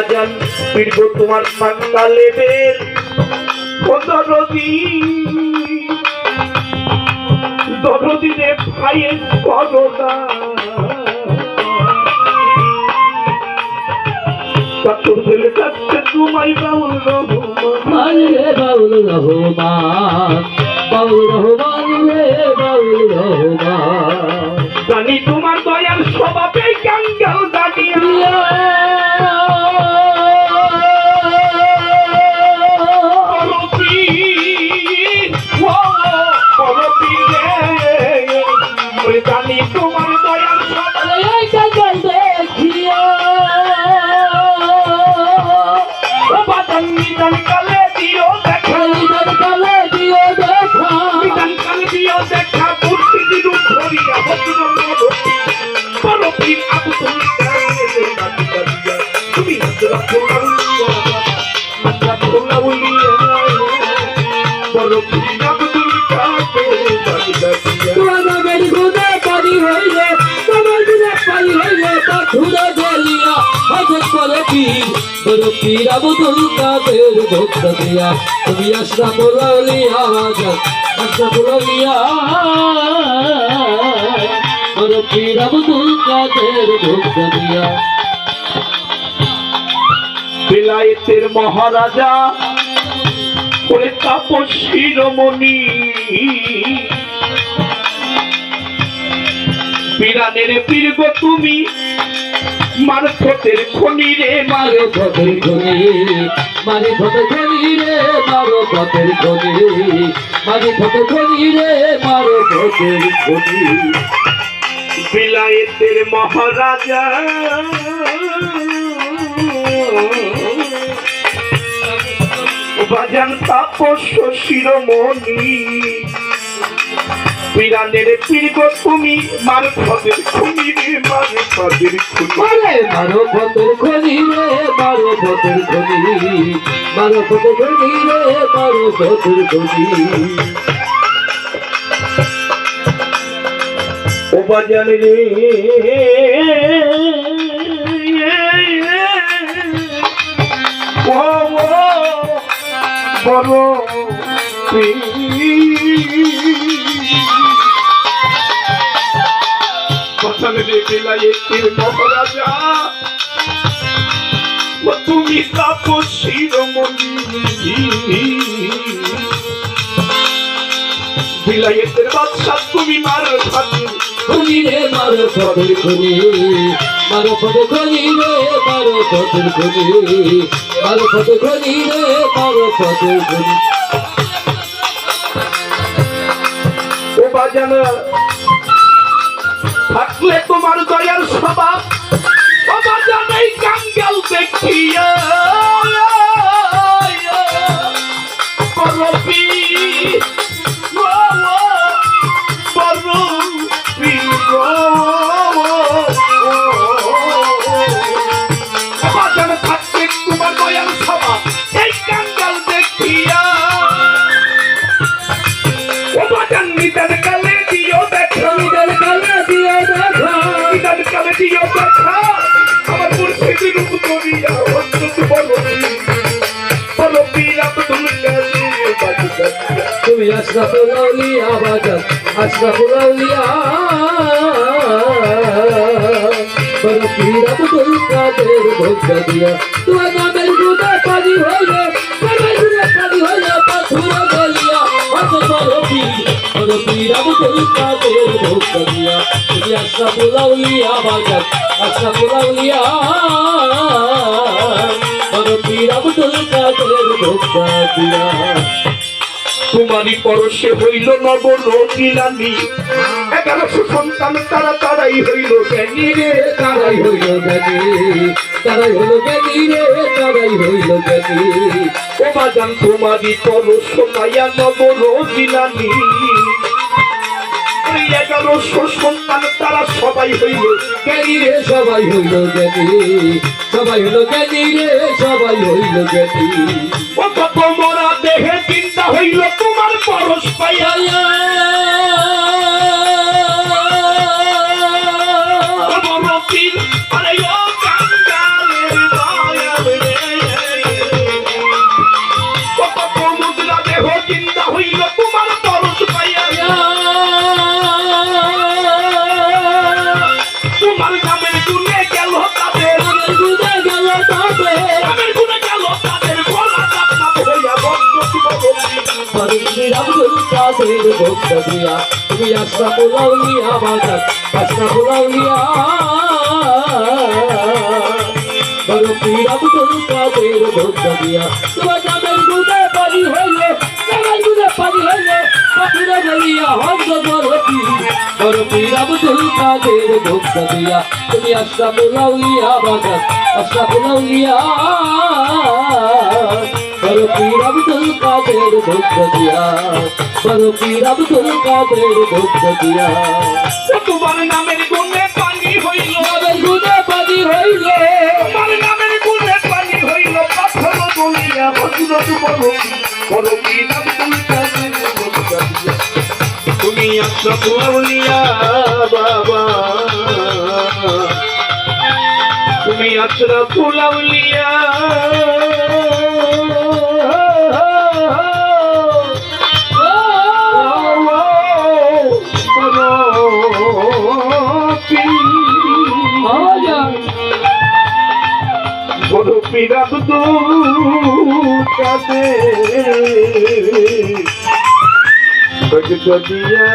বাজান ফিরব তোমার পাক্কা লেবের দরদি দরদি রে ভাইয়ের করোনা কাতর দিলে কাছে তোমায় বাউল রহমান। রে বাউল রহমান বাউল রহমান রে বাউল রহমান। জানি তোমার দয়ার স্বভাবে পীর আবুদুল কাদের ভক্ত দিয়া তুমি আশরা বলাউলিয়া বাজার আশরা বলাউলিয়া বড় পীর আবুদুল মহারাজা ওরে তাপস শিরোমণি। পিরানের পীর গো তুমি মারফতের খনি রে মার পথের খনি মারি পথের খনি রে মারো পথের খনি মারি পথের খনি রে মারো পথের খনি। বিলায়েতের মহারাজা বাজান তাপস শিরোমণি। পিরানের পীর গো তুমি মারফতের খনি রে খনি। মারে মারো খনি রে মারো খনি। মারো খনি রে মারো খনি। ও বাজান রে বড় মহারাজা তুমি শিরোমণি বিলায়েতের বাদশাহ তুমি মার খনি রে মারো পথের খনি, মারো পথের খনি রে পথের খনি মারো পথের খনি রে মারো থাকলে তোমার দয়ার স্বভাব ও জানে কাঙ্গাল দেখিয়া দিও দেখা আমার মুর্শিদ রূপ করিয়া হজরত বলো বলো পীর আব্দুল তুমি আশরাফুল আউলিয়া ভক্ত দিয়া তোমার নামের গুদে পানি হইলে বড় পীর আব্দুল কাদের ভক্ত দিয়া তুমি আশরাফুল আউলিয়া বাজার আশরাফুল আউলিয়া বড় পীর আব্দুল কাদের ভক্ত দিয়া তোমারই পরশে হইল নব রোগিলানি এগারোশো সন্তান, তারা তারাই হইল জ্ঞানী রে, তারাই হইল জ্ঞানী। তারাই হইল জ্ঞানী রে, তারাই হইল জ্ঞানী। ও বাজান, তোমারই পরশ মায়া নব রোগিলানি এই এগারোশো সন্তান তারা সবাই হইল। জ্ঞানী রে সবাই হইল জ্ঞানী সবাই হইল জ্ঞানী রে সবাই হইল জ্ঞানী ও কত মোরা দেহে চিন্তা হইল তোমার পরশ পাইয়া। তুমি আসবা পোলাও নিয়া বাজার আসবা পোলাও নিয়া বলো পীরা বুঝলু কাদের ভোগ দিয়া তোমার জামের দুধে পানি হইলে জামের দুধে পানি হইলে পাখিরে গলিয়া হন্দ বরতি বলো পীরা বুঝলু কাদের ভোগ দিয়া তুমি আসবা পোলাও নিয়া বাজার আসবা পোলাও নিয়া বড় পীর আব্দুল কাদের ভক্ত দিয়া বড় পীর আব্দুল কাদের ভক্ত দিয়া তোমার নামের গুণে পানি হইল নামের গুণে পানি হইলে তোমার নামের গুণে পানি হইল পাথর গলিয়া হজরত বড় বড় পীর আব্দুল কাদের দিয়া। তুমি আশরাফুল আউলিয়া বাবা তুমি আশরাফুল আউলিয়া পিরাব তো কাছে ভগত দিয়া